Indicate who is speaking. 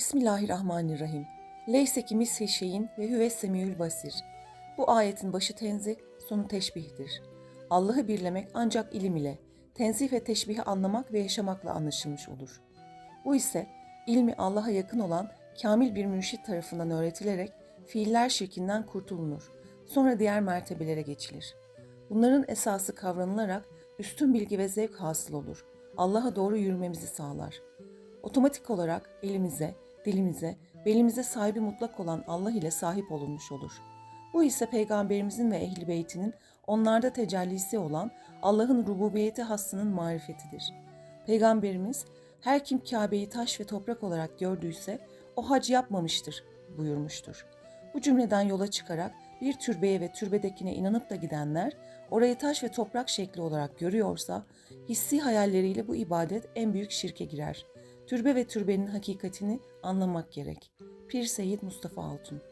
Speaker 1: Bismillahirrahmanirrahim. Leyse ki misli şeyin ve hüve semiül basir. Bu ayetin başı tenzih, sonu teşbihtir. Allah'ı birlemek ancak ilim ile, tenzih ve teşbihi anlamak ve yaşamakla anlaşılmış olur. Bu ise ilmi Allah'a yakın olan kamil bir mürşit tarafından öğretilerek fiiller şirkinden kurtulunur. Sonra diğer mertebelere geçilir. Bunların esası kavranılarak üstün bilgi ve zevk hasıl olur. Allah'a doğru yürümemizi sağlar. Otomatik olarak elimize, dilimize, belimize sahibi mutlak olan Allah ile sahip olunmuş olur. Bu ise peygamberimizin ve ehli beytinin onlarda tecellisi olan Allah'ın rububiyeti hassının marifetidir. Peygamberimiz her kim Kabe'yi taş ve toprak olarak gördüyse o hac yapmamıştır buyurmuştur. Bu cümleden yola çıkarak bir türbeye ve türbedekine inanıp da gidenler orayı taş ve toprak şekli olarak görüyorsa hissi hayalleriyle bu ibadet en büyük şirke girer. Türbe ve türbenin hakikatini anlamak gerek. Pir Seyyid Mustafa Altun